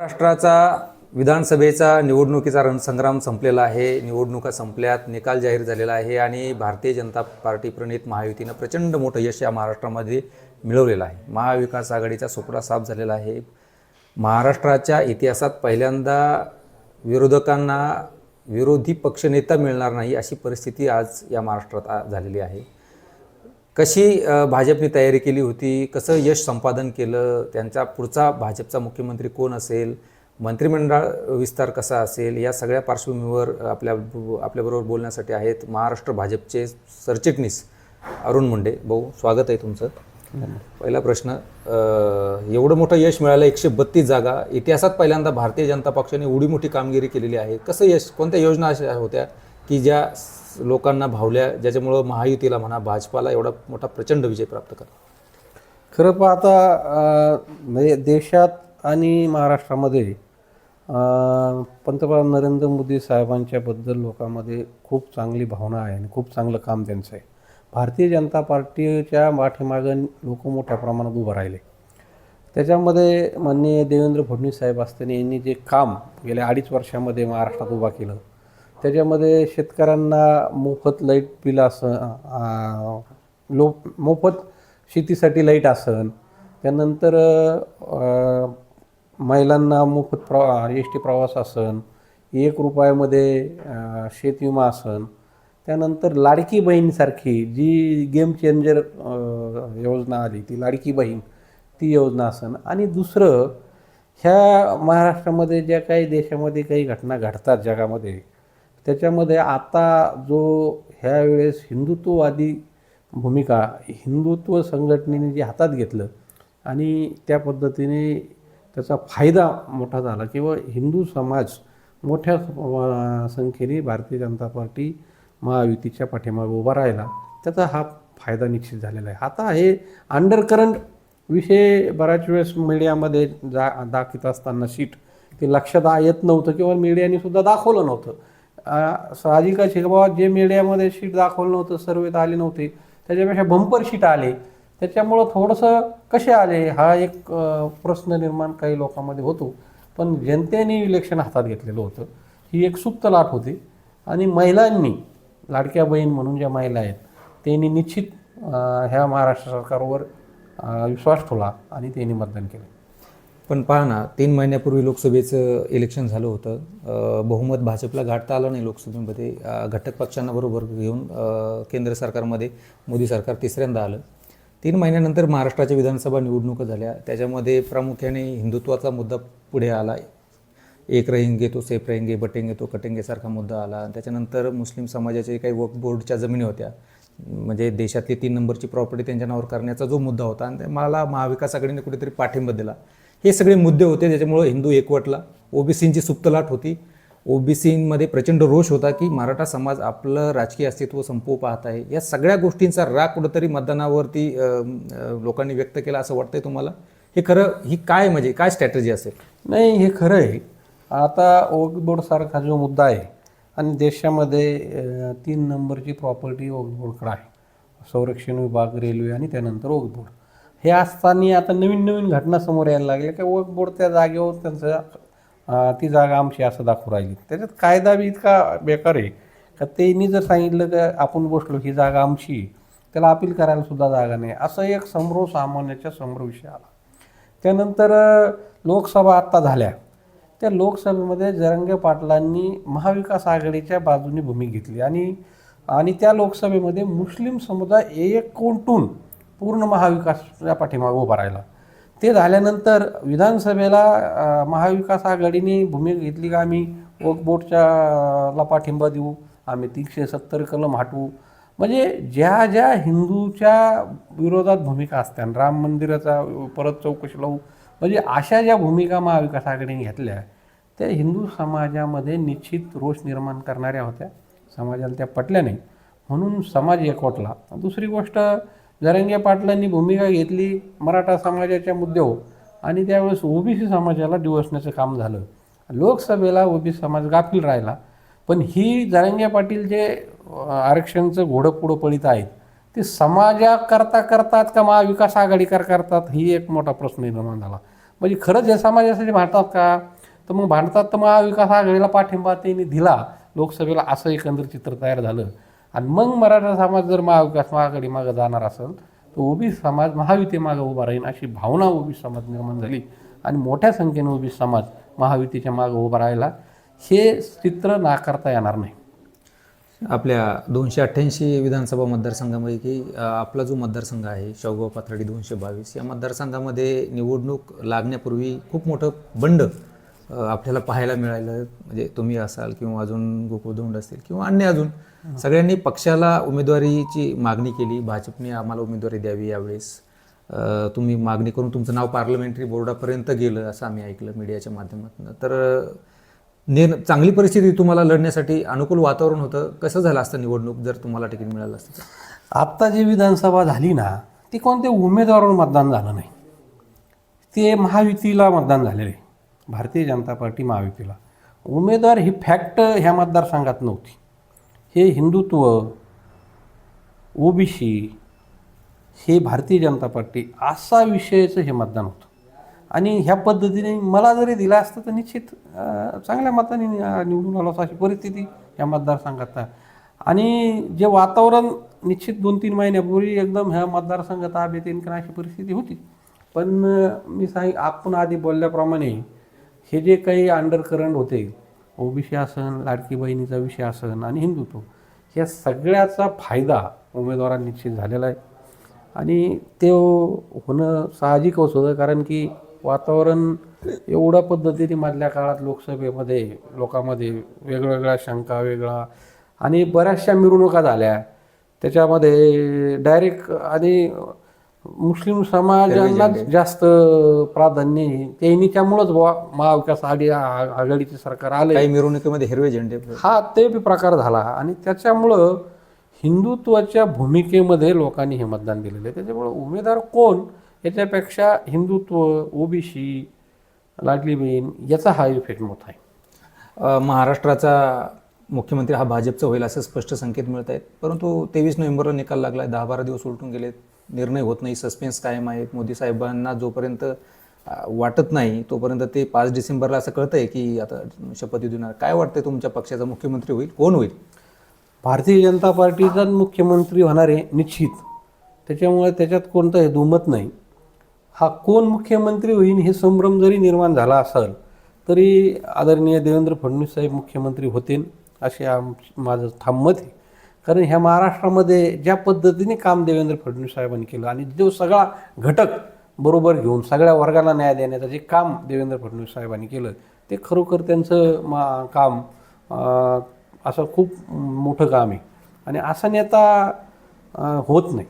महाराष्ट्राचा विधानसभेचा निवडणुकीचा रणसंग्राम संपलेला आहे. निवडणुका संपल्यात निकाल जाहीर झालेला आहे आणि भारतीय जनता पार्टी प्रणित महायुतीनं प्रचंड मोठं यश या महाराष्ट्रामध्ये मिळवलेलं आहे. महाविकास आघाडीचा सुपडा साफ झालेला आहे. महाराष्ट्राच्या इतिहासात पहिल्यांदा विरोधकांना विरोधी पक्षनेता मिळणार नाही अशी परिस्थिती आज या महाराष्ट्रात आ- झालेली आहे. कशी भाजपने तयारी केली होती? कसं यश संपादन केलं? त्यांचा पुढचा भाजपचा मुख्यमंत्री कोण असेल? मंत्रिमंडळ विस्तार कसा असेल? या सगळ्या पार्श्वभूमीवर आपल्या आपल्याबरोबर बोलण्यासाठी आहेत महाराष्ट्र भाजपचे सरचिटणीस अरुण मुंडे. भाऊ स्वागत आहे तुमचं. पहिला प्रश्न एवढं मोठं यश मिळालं एकशे बत्तीस जागा. इतिहासात पहिल्यांदा भारतीय जनता पक्षाने एवढी मोठी कामगिरी केलेली आहे. कसं यश कोणत्या योजना अशा होत्या की ज्या लोकांना भावल्या ज्याच्यामुळं महायुतीला म्हणा भाजपाला एवढा मोठा प्रचंड विजय प्राप्त करा. खरं पाहता आता म्हणजे देशात आणि महाराष्ट्रामध्ये पंतप्रधान नरेंद्र मोदी साहेबांच्याबद्दल लोकांमध्ये खूप चांगली भावना आहे आणि खूप चांगलं काम त्यांचं आहे. भारतीय जनता पार्टीच्या पाठीमागं लोक मोठ्या प्रमाणात उभं राहिले. त्याच्यामध्ये माननीय देवेंद्र फडणवीस साहेब असताना यांनी जे काम गेल्या अडीच वर्षामध्ये महाराष्ट्रात उभा केलं त्याच्यामध्ये शेतकऱ्यांना मोफत लाइट बिल असं लो मोफत शेतीसाठी लाइट असन. त्यानंतर महिलांना मोफत प्रवा एस टी प्रवास असन. एक रुपयामध्ये शेतविमा असन. त्यानंतर लाडकी बहीणसारखी जी गेम चेंजर योजना आली ती लाडकी बहीण ती योजना असन. आणि दुसरं ह्या महाराष्ट्रामध्ये ज्या काही देशामध्ये काही घटना घडतात जगामध्ये त्याच्यामध्ये आता जो ह्या वेळेस हिंदुत्ववादी भूमिका हिंदुत्व संघटनेने जे हातात घेतलं आणि त्या पद्धतीने त्याचा फायदा मोठा झाला किंवा हिंदू समाज मोठ्या संख्येने भारतीय जनता पार्टी महायुतीच्या पाठीमागे उभा राहिला त्याचा हा फायदा निश्चित झालेला आहे. आता हे अंडर करंट विषय बऱ्याच वेळेस मीडियामध्ये जा दाखवत असताना शीट ते लक्षात येत नव्हतं किंवा मीडियाने सुद्धा दाखवलं नव्हतं. साहजिकच आहे बाबा जे मीडियामध्ये शीट दाखवलं नव्हतं सर्वेत आले नव्हते त्याच्यापेक्षा बंपर शीट आले. त्याच्यामुळं थोडंसं कसे आले हा एक प्रश्न निर्माण काही लोकांमध्ये होतो. पण जनतेने इलेक्शन हातात घेतलेलं होतं. ही एक सुप्त लाट होती. आणि महिलांनी लाडक्या बहीण म्हणून ज्या महिला आहेत त्यांनी निश्चित ह्या महाराष्ट्र सरकारवर विश्वास ठेवला आणि त्यांनी मतदान केलं. पण पहा ना तीन महिन्यापूर्वी लोकसभेचं इलेक्शन झालं होतं. बहुमत भाजपला गाठता आलं नाही लोकसभेमध्ये. घटक पक्षांना बरोबर घेऊन केंद्र सरकारमध्ये मोदी सरकार तिसऱ्यांदा आलं. तीन महिन्यानंतर महाराष्ट्राच्या विधानसभा निवडणुका झाल्या. त्याच्यामध्ये प्रामुख्याने हिंदुत्वाचा मुद्दा पुढे आला. एक रहेंगे तो सेफ रहेंगे बटेंगे तो कटेंगे सारखा मुद्दा आला. त्याच्यानंतर मुस्लिम समाजाचे काही वक्फ बोर्डच्या जमिनी होत्या. म्हणजे देशातली तीन नंबरची प्रॉपर्टी त्यांच्या नावावर करण्याचा जो मुद्दा होता. आणि मला महाविकास आघाडीने कुठेतरी पाठिंबा दिला. हे सगळे मुद्दे होते ज्याच्यामुळं हिंदू एकवटला. ओबीसींची सुप्तलाट होती. ओबीसीमध्ये प्रचंड रोष होता की मराठा समाज आपलं राजकीय अस्तित्व संपवू पाहत आहे. या सगळ्या गोष्टींचा राग कुठंतरी मतदानावरती लोकांनी व्यक्त केला असं वाटतंय तुम्हाला? हे खरं ही काय म्हणजे काय स्ट्रॅटजी असेल? नाही हे खरं आहे. आता ओगबोर्डसारखा जो मुद्दा आहे आणि देशामध्ये तीन नंबरची प्रॉपर्टी ओगबोर्डकडे आहे. संरक्षण विभाग रेल्वे आणि त्यानंतर ओगबोर्ड हे असताना आता नवीन नवीन घटना समोर यायला लागल्या की ओगबोर्ड त्या जागेवर त्यांचं ती जागा आमची असं दाखवू राहिली. त्याच्यात कायदा बी इतका बेकार आहे का त्यांनी जर सांगितलं की आपण बसलो ही जागा आमची त्याला अपील करायला सुद्धा जागा नाही. असं एक समोर सामान्याच्या समोर विषय आला. त्यानंतर लोकसभा आत्ता झाल्या. त्या लोकसभेमध्ये जरंगे पाटलांनी महाविकास आघाडीच्या बाजूने भूमी घेतली आणि आणि त्या लोकसभेमध्ये मुस्लिम समुदाय एक कोणतून पूर्ण महाविकासच्या पाठीमागे उभा राहिला. ते झाल्यानंतर विधानसभेला महाविकास आघाडीने भूमिका घेतली का आम्ही? वक ला पाठिंबा देऊ. आम्ही तीनशे सत्तर कलम हटवू. म्हणजे ज्या ज्या हिंदूच्या विरोधात भूमिका असतात राम मंदिराचा परत चौकशी लावू म्हणजे अशा ज्या भूमिका महाविकास आघाडीने घेतल्या त्या हिंदू समाजामध्ये निश्चित रोष निर्माण करणाऱ्या होत्या. समाजाला त्या पटल्या नाही. म्हणून समाज एकवटला. दुसरी गोष्ट जरंगे पाटलांनी भूमिका घेतली मराठा समाजाच्या मुद्द्यावर आणि त्यावेळेस ओबीसी समाजाला डिवसण्याचं काम झालं. लोकसभेला ओबीसी समाज गाफील राहिला. पण ही जरंगे पाटील जे आरक्षणचं घोडं पुढं पळीत आहेत ते समाजाकरता करतात का महाविकास आघाडीकर करतात ही एक मोठा प्रश्न निर्माण झाला. म्हणजे खरंच हे समाजासाठी भांडतात का? तर मग भांडतात तर महाविकास आघाडीला पाठिंबा त्यांनी दिला. लोकसभेला असं एकंदर चित्र तयार झालं. आणि मग मराठा समाज जर महाविकास आघाडी मागं जाणार असेल तर ओबी समाज महायुती मागं उभा राहील अशी भावना ओबी समाज निर्माण झाली. आणि मोठ्या संख्येने ओबी समाज महायुतीच्या मागं उभा राहिला. हे चित्र नाकारता येणार नाही. आपल्या दोनशे अठ्ठ्याऐंशी विधानसभा मतदारसंघामध्ये की आपला जो मतदारसंघ आहे शाहूगाव पाथर्डी दोनशे बावीस या मतदारसंघामध्ये निवडणूक लागण्यापूर्वी खूप मोठं बंड आपल्याला पाहायला मिळालं म्हणजे तुम्ही असाल किंवा अजून गोकुळधोंड असतील किंवा अन्य अजून सगळ्यांनी पक्षाला उमेदवारीची मागणी केली. भाजपने आम्हाला उमेदवारी द्यावी यावेळेस. तुम्ही मागणी करून तुमचं नाव पार्लमेंटरी बोर्डापर्यंत गेलं असं आम्ही ऐकलं मीडियाच्या माध्यमातून. तर निर चांगली परिस्थिती तुम्हाला लढण्यासाठी अनुकूल वातावरण होतं. कसं झालं असतं निवडणूक? जर तुम्हाला तिकीट मिळालं असतं तर? आत्ता जी विधानसभा झाली ना ती कोणत्या उमेदवारावर मतदान झालं नाही. ते महायुतीला मतदान झालेलं आहे. भारतीय जनता पार्टी महायुतीला. उमेदवार ही फॅक्ट ह्या मतदारसंघात नव्हती. हे हिंदुत्व ओबीसी हे भारतीय जनता पार्टी असा विषयाचं हे मतदान होतं. आणि ह्या पद्धतीने मला जरी दिलं असतं तर निश्चित चांगल्या मताने निवडून आलो असं अशी परिस्थिती या मतदारसंघात आणि जे वातावरण निश्चित दोन तीन महिन्यापूर्वी एकदम ह्या मतदारसंघात ताब्यात येईल अशी परिस्थिती होती. पण मी सांग आपण आधी बोलल्याप्रमाणे हे जे काही अंडर करंट होते ओबीसी आसन लाडकी बहिणीचा विषय आसन आणि हिंदुत्व या सगळ्याचा फायदा उमेदवारांना निश्चित झालेला आहे. आणि ते होणं साहजिकच होतं कारण की वातावरण एवढ्या पद्धतीने मधल्या काळात लोकसभेमध्ये लोकांमध्ये वेगवेगळ्या शंका वेगळा आणि बऱ्याचशा मिरवणुका झाल्या. त्याच्यामध्ये डायरेक्ट आणि मुस्लिम समाजांना जास्त प्राधान्य आहे. त्यांनी त्यामुळंच बुवा महाविकास आघाडी आघाडीचे सरकार आले काही मिरवणुकीमध्ये हिरवे झेंडे. हा ते बी प्रकार झाला. आणि त्याच्यामुळं हिंदुत्वाच्या भूमिकेमध्ये लोकांनी हे मतदान दिलेलं आहे. त्याच्यामुळं उमेदवार कोण याच्यापेक्षा हिंदुत्व ओबीसी लाडली बहीण याचा हा इफेक्ट मोठा आहे. अ, महाराष्ट्राचा मुख्यमंत्री हा भाजपचा होईल असं स्पष्ट संकेत मिळत आहेत. परंतु तेवीस नोव्हेंबरला निकाल लागला आहे दहा बारा दिवस उलटून गेलेत. निर्णय होत नाही. सस्पेन्स कायम आहेत मोदी साहेबांना जोपर्यंत वाटत नाही तोपर्यंत ते पाच डिसेंबरला असं कळतंय की आता शपथविधी होणार काय वाटतंय तुमच्या पक्षाचा मुख्यमंत्री होईल? कोण होईल? भारतीय जनता पार्टीचा मुख्यमंत्री होणार आहे निश्चित. त्याच्यामुळे त्याच्यात कोणतं हे दुमत नाही. हा कोण मुख्यमंत्री होईल हे संभ्रम जरी निर्माण झाला असेल तरी आदरणीय देवेंद्र फडणवीस साहेब मुख्यमंत्री होतील असे आम माझं ठाम मत आहे. कारण ह्या महाराष्ट्रामध्ये ज्या पद्धतीने काम देवेंद्र फडणवीस साहेबांनी केलं आणि जो सगळा घटक बरोबर घेऊन सगळ्या वर्गाला न्याय देण्याचं जे काम देवेंद्र फडणवीस साहेबांनी केलं ते खरोखर त्यांचं मा काम असं खूप मोठं काम आहे. आणि असा नेता होत नाही.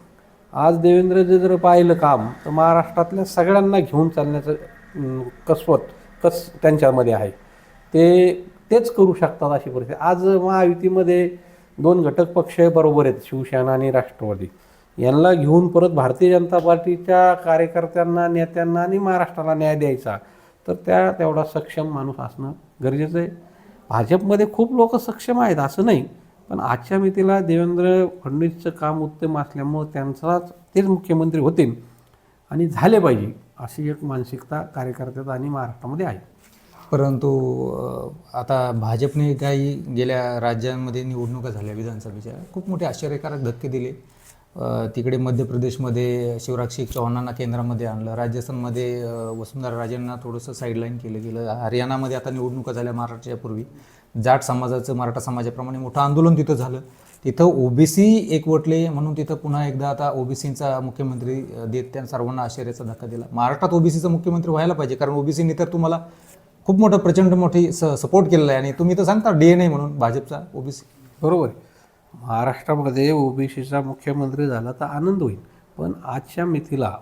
आज देवेंद्रचं जर पाहिलं काम तर महाराष्ट्रातल्या सगळ्यांना घेऊन चालण्याचं कसवत कस त्यांच्यामध्ये आहे. ते तेच करू शकतात अशी परिस्थिती. आज महायुतीमध्ये दोन घटक पक्ष बरोबर आहेत शिवसेना आणि राष्ट्रवादी. यांना घेऊन परत भारतीय जनता पार्टीच्या कार्यकर्त्यांना नेत्यांना आणि महाराष्ट्राला न्याय द्यायचा तर त्या तेवढा सक्षम माणूस असणं गरजेचं आहे. भाजपमध्ये खूप लोक सक्षम आहेत असं नाही पण आजच्या मितीला देवेंद्र फडणवीसचं काम उत्तम असल्यामुळं त्यांचाच तेच मुख्यमंत्री होतील आणि झाले पाहिजे अशी एक मानसिकता कार्यकर्त्यात आणि महाराष्ट्रामध्ये आहे. परंतु आता भाजपने काही गेल्या राज्यांमध्ये निवडणुका झाल्या विधानसभेच्या. खूप मोठे आश्चर्यकारक धक्के दिले. तिकडे मध्य प्रदेशमध्ये शिवराज सिंग चौहानांना केंद्रामध्ये आणलं. राजस्थानमध्ये वसुंधरा राजेंना थोडंसं साईडलाईन केलं गेलं. हरियाणामध्ये आता निवडणुका झाल्या महाराष्ट्राच्या पूर्वी. जाट समाजाचं मराठा समाजाप्रमाणे मोठं आंदोलन तिथं झालं. तिथं ओबीसी एकवटले म्हणून तिथं पुन्हा एकदा आता ओबीसींचा मुख्यमंत्री देत त्या सर्वांना आश्चर्याचा धक्का दिला. महाराष्ट्रात ओबीसीचा मुख्यमंत्री व्हायला पाहिजे कारण ओबीसीने तर तुम्हाला खूप मोठं प्रचंड मोठी स सपोर्ट केलेला आहे. आणि तुम्ही तर सांगता डी एन ए म्हणून भाजपचा ओबीसी. बरोबर आहे. महाराष्ट्रामध्ये ओबीसीचा मुख्यमंत्री झाला तर आनंद होईल. पण आजच्या मितीला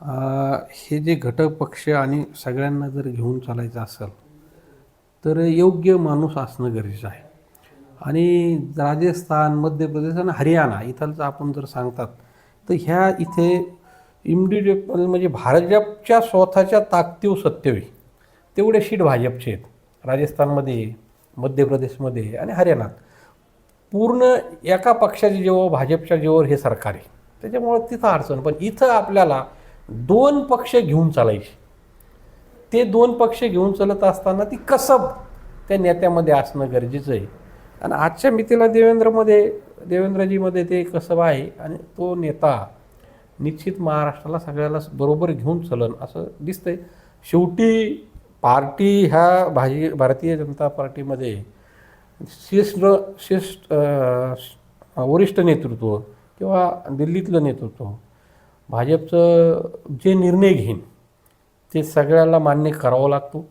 हे जे घटक पक्ष आणि सगळ्यांना जर घेऊन चालायचं असेल तर योग्य माणूस असणं गरजेचं आहे. आणि राजस्थान मध्य प्रदेश आणि हरियाणा इथलचं आपण जर सांगतात तर ह्या इथे इमिडिएट म्हणजे भाजपच्या स्वतःच्या ताकदीव सत्तेवी तेवढे शीट भाजपचे आहेत. राजस्थानमध्ये मध्य प्रदेशमध्ये आणि हरियाणात. पूर्ण एका पक्षाच्या जेव्हा भाजपच्या जेव्हा हे सरकार आहे. त्याच्यामुळं तिथं अडचण. पण इथं आपल्याला दोन पक्ष घेऊन चालायचे. ते दोन पक्ष घेऊन चालत असताना ती कसब त्या नेत्यामध्ये असणं गरजेचं आहे. आणि आजच्या मितीला देवेंद्रमध्ये देवेंद्रजीमध्ये ते कसब आहे आणि तो नेता निश्चित महाराष्ट्राला सगळ्याला बरोबर घेऊन चलन असं दिसतंय. शेवटी पार्टी ह्या भाजी भारतीय जनता पार्टीमध्ये शिष्ट शिष्ट वरिष्ठ नेतृत्व किंवा दिल्लीतलं नेतृत्व भाजपचं जे निर्णय घेईन ते सगळ्याला मान्य करावं लागतो.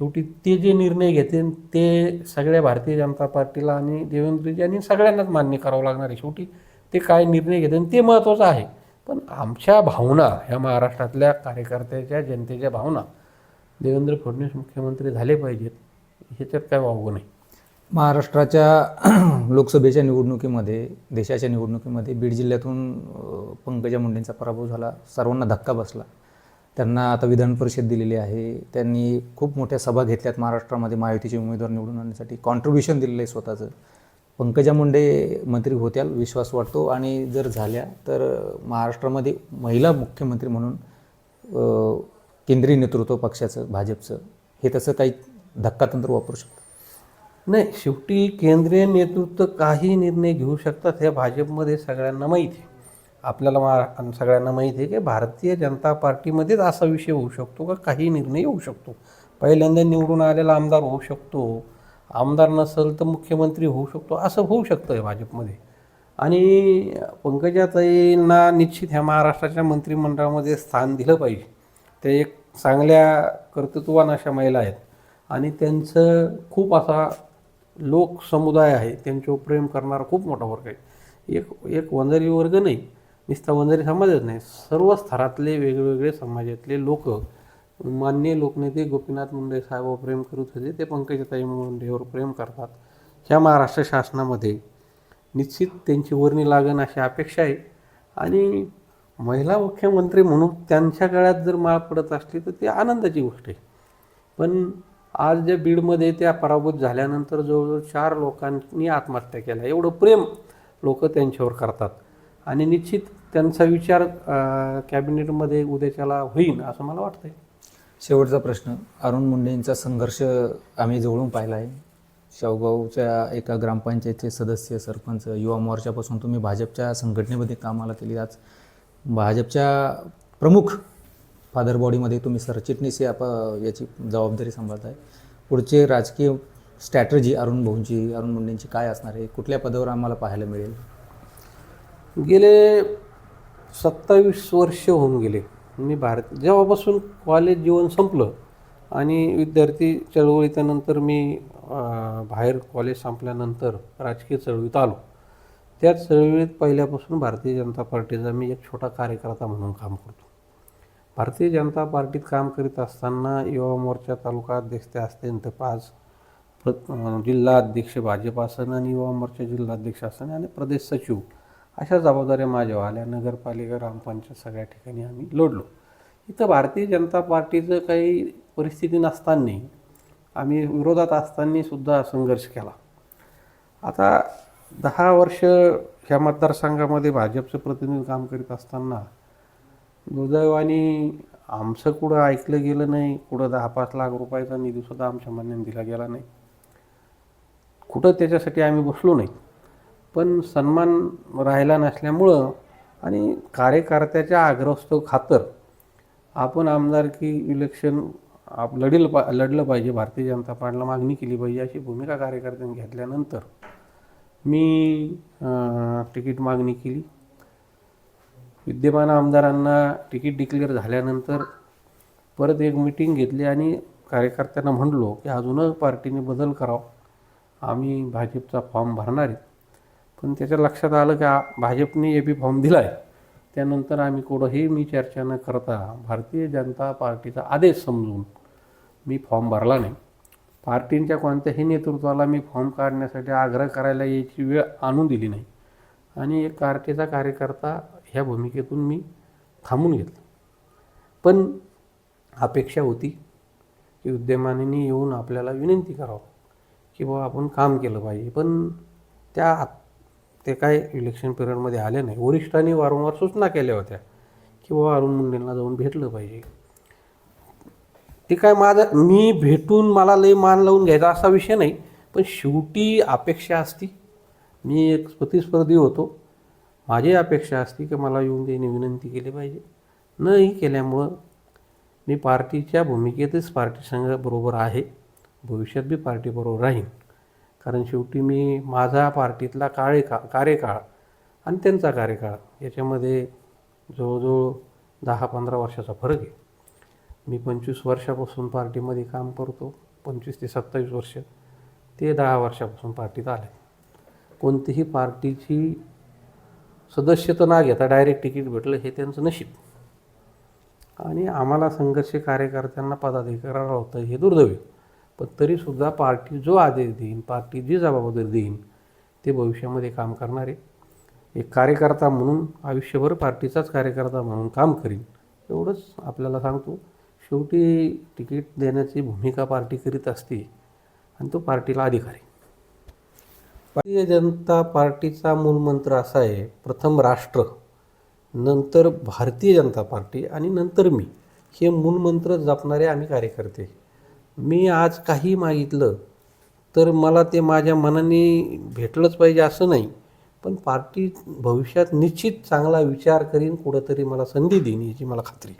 शेवटी ते जे निर्णय घेतील ते सगळ्या भारतीय जनता पार्टीला आणि देवेंद्रजी आणि सगळ्यांनाच मान्य करावं लागणार आहे. शेवटी ते काय निर्णय घेतील ते महत्त्वाचं आहे. पण आमच्या भावना ह्या महाराष्ट्रातल्या कार्यकर्त्याच्या जनतेच्या भावना देवेंद्र फडणवीस मुख्यमंत्री झाले पाहिजेत ह्याच्यात काय वावगं नाही. महाराष्ट्राच्या लोकसभेच्या निवडणुकीमध्ये देशाच्या निवडणुकीमध्ये बीड जिल्ह्यातून पंकजा मुंडेंचा पराभव झाला सर्वांना धक्का बसला. त्यांना आता विधान परिषद दिलेली आहे त्यांनी खूप मोठ्या सभा घेतल्यात महाराष्ट्रामध्ये महायुतीचे उमेदवार निवडून आणण्यासाठी. कॉन्ट्रीब्युशन दिलेलं आहे स्वतःचं. पंकजा मुंडे मंत्री होत्याल विश्वास वाटतो. आणि जर झाल्या तर महाराष्ट्रामध्ये महिला मुख्यमंत्री म्हणून केंद्रीय नेतृत्व पक्षाचं भाजपचं हे तसं काही धक्कातंत्र वापरू शकतं? नाही शेवटी केंद्रीय नेतृत्व काही निर्णय घेऊ शकतात हे भाजपमध्ये सगळ्यांना माहिती आहे. आपल्याला मा सगळ्यांना माहिती आहे की भारतीय जनता पार्टीमध्येच असा विषय होऊ शकतो का? काही निर्णय होऊ शकतो. पहिल्यांदा निवडून आलेला आमदार होऊ शकतो. आमदार नसेल तर मुख्यमंत्री होऊ शकतो. असं होऊ शकतं आहे भाजपमध्ये. आणि पंकजाताईंना निश्चित ह्या महाराष्ट्राच्या मंत्रिमंडळामध्ये स्थान दिलं पाहिजे. ते एक चांगल्या कर्तृत्वान अशा महिला आहेत. आणि त्यांचं खूप असा लोक समुदाय आहे. त्यांच्यावर प्रेम करणारा खूप मोठा वर्ग आहे. एक एक वंजारी वर्ग नाही नुसता वंजारी समाजच नाही. सर्व स्तरातले वेगवेगळे समाजातले लोक मान्य लोकनेते गोपीनाथ मुंडे साहेब प्रेम करत होते. ते पंकजाताई मुंडेवर प्रेम करतात. ह्या महाराष्ट्र शासनामध्ये निश्चित त्यांची वर्णी लागण अशी अपेक्षा आहे. आणि महिला मुख्यमंत्री म्हणून त्यांच्या काळात जर माळ पडत असली तर ती आनंदाची गोष्ट आहे. पण आज ज्या बीडमध्ये त्या पराभूत झाल्यानंतर जवळजवळ चार लोकांनी आत्महत्या केल्या. एवढं प्रेम लोक त्यांच्यावर करतात. आणि निश्चित त्यांचा विचार कॅबिनेटमध्ये उद्याच्याला होईल असं मला वाटतंय. शेवटचा प्रश्न. अरुण मुंडेंचा संघर्ष आम्ही जवळून पाहिला आहे. शाहूगावच्या एका ग्रामपंचायतीचे सदस्य सरपंच युवा मोर्चापासून तुम्ही भाजपच्या संघटनेमध्ये कामाला केली. आज भाजपच्या प्रमुख फादर बॉडीमध्ये तुम्ही सरचिटणीस या याची जबाबदारी सांभाळताय. पुढचे राजकीय स्ट्रॅटर्जी अरुण भाऊंची अरुण मुंडेंची काय असणार आहे? कुठल्या पदावर आम्हाला पाहायला मिळेल? गेले सत्तावीस वर्ष होऊन गेले. मी भारत जेव्हापासून कॉलेज जीवन संपलं आणि विद्यार्थी चळवळीच्यानंतर मी बाहेर कॉलेज संपल्यानंतर राजकीय चळवळीत आलो. त्याच चळवळीत पहिल्यापासून भारतीय जनता पार्टीचा मी एक छोटा कार्यकर्ता म्हणून काम करतो. भारतीय जनता पार्टीत काम करीत असताना युवा मोर्चा तालुका अध्यक्ष ते असतील पाच प्र जिल्हा अध्यक्ष भाजप असन आणि युवा मोर्चा जिल्हाध्यक्ष असन आणि प्रदेश सचिव अशा जबाबदाऱ्या माझ्या आल्या नगरपालिका ग्रामपंचायत सगळ्या ठिकाणी आम्ही लढलो इथं भारतीय जनता पार्टीचं काही परिस्थिती नसताना आम्ही विरोधात असताना सुद्धा संघर्ष केला. आता दहा वर्ष ह्या मतदारसंघामध्ये भाजपचं प्रतिनिधी काम करीत असताना दुर्दैवाने आमचं कुठं ऐकलं गेलं नाही कुठं दहा पाच लाख रुपयाचा निधीसुद्धा आमच्या म्हणण्याने दिला गेला नाही. कुठं त्याच्यासाठी आम्ही बसलो नाही. पण सन्मान राहिला नसल्यामुळं आणि कार्यकर्त्याच्या आग्रहस्तव खातर आपण आमदारकी इलेक्शन आप लढील पा लढलं पाहिजे भारतीय जनता पार्टीला मागणी केली पाहिजे अशी भूमिका कार्यकर्त्यांनी घेतल्यानंतर मी तिकीट मागणी केली. विद्यमान आमदारांना तिकीट डिक्लेअर झाल्यानंतर परत एक मिटिंग घेतली आणि कार्यकर्त्यांना म्हणलो की अजूनच पार्टीने बदल करावा. आम्ही भाजपचा फॉर्म भरणार आहे. पण त्याच्या लक्षात आलं की भाजपने ए बी फॉर्म दिला आहे त्यानंतर आम्ही कुठंही मी चर्चा न करता भारतीय जनता पार्टीचा आदेश समजून मी फॉर्म भरला नाही. पार्टींच्या कोणत्याही नेतृत्वाला मी फॉर्म काढण्यासाठी आग्रह करायला यायची वेळ आणून दिली नाही. आणि एक पार्टीचा कार्यकर्ता ह्या भूमिकेतून मी थांबून घेतलं. पण अपेक्षा होती की विद्यमानांनी येऊन आपल्याला विनंती करावं की बाबा आपण काम केलं पाहिजे. पण त्या ते काय इलेक्शन पिरियडमध्ये आले नाही. वरिष्ठांनी वारंवार सूचना केल्या होत्या की बाबा अरुण मुंडेंना जाऊन भेटलं पाहिजे. ते काय माझं मी भेटून मला लय मान लावून घ्यायचा असा विषय नाही पण शेवटी अपेक्षा असती. मी एक प्रतिस्पर्धी होतो. माझी अपेक्षा असती की मला येऊन त्यांनी विनंती केली पाहिजे. नाही केल्यामुळं मी पार्टीच्या भूमिकेतच पार्टी संघाबरोबर आहे. भविष्यात बी पार्टीबरोबर राहीन. कारण शेवटी मी माझा पार्टीतला काळे का कार्यकाळ आणि त्यांचा कार्यकाळ याच्यामध्ये जवळजवळ दहा पंधरा वर्षाचा फरक आहे. मी पंचवीस वर्षापासून पार्टीमध्ये काम करतो पंचवीस ते सत्तावीस वर्ष. ते दहा वर्षापासून पार्टीत आले. कोणतीही पार्टीची सदस्यता ना घेता डायरेक्ट तिकीट भेटलं हे त्यांचं नशीब. आणि आम्हाला संघर्ष कार्यकर्त्यांना पदाधिकाराला होतं हे दुर्दैव. पण तरीसुद्धा पार्टी जो आदेश देईन पार्टी जी जबाबदारी देईन ते भविष्यामध्ये काम करणारे. एक कार्यकर्ता म्हणून आयुष्यभर पार्टीचाच कार्यकर्ता म्हणून काम करीन एवढंच आपल्याला सांगतो. शेवटी तिकीट देण्याची भूमिका पार्टी करीत असते आणि तो पार्टीला अधिकारी. भारतीय जनता पार्टीचा मूलमंत्र असा आहे प्रथम राष्ट्र नंतर भारतीय जनता पार्टी आणि नंतर मी. हे मूलमंत्र जपणारे आम्ही कार्यकर्ते. मी आज काही मागितलं तर मला ते माझ्या मनाने भेटलंच पाहिजे असं नाही पण पार्टी भविष्यात निश्चित चांगला विचार करीन कुठंतरी मला संधी देईन याची मला खात्री.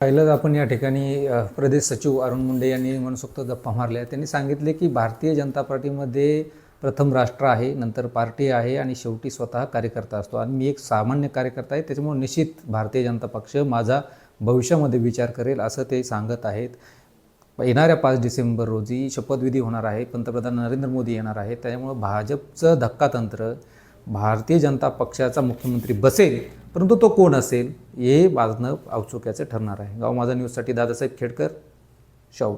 आहे. आपण या ठिकाणी प्रदेश सचिव अरुण मुंडे यांनी मनसोक्त गप्पा मारल्या. त्यांनी सांगितले की भारतीय जनता पार्टीमध्ये प्रथम राष्ट्र आहे नंतर पार्टी आहे आणि शेवटी स्वतः कार्यकर्ता असतो. आणि मी एक सामान्य कार्यकर्ता आहे त्याच्यामुळे निश्चित भारतीय जनता पक्ष माझा भविष्यामध्ये विचार करेल असं ते सांगत आहेत. येणाऱ्या पाच डिसेंबर रोजी शपथविधी होणार आहे पंतप्रधान नरेंद्र मोदी येणार आहेत. त्यामुळं भाजपचं धक्कातंत्र भारतीय जनता पक्षाचा मुख्यमंत्री बसेल परंतु तो कोण असेल हे वाजणं औत्सुक्याचं ठरणार आहे. गाव माझा न्यूजसाठी दादासाहेब खेडकर शाहू.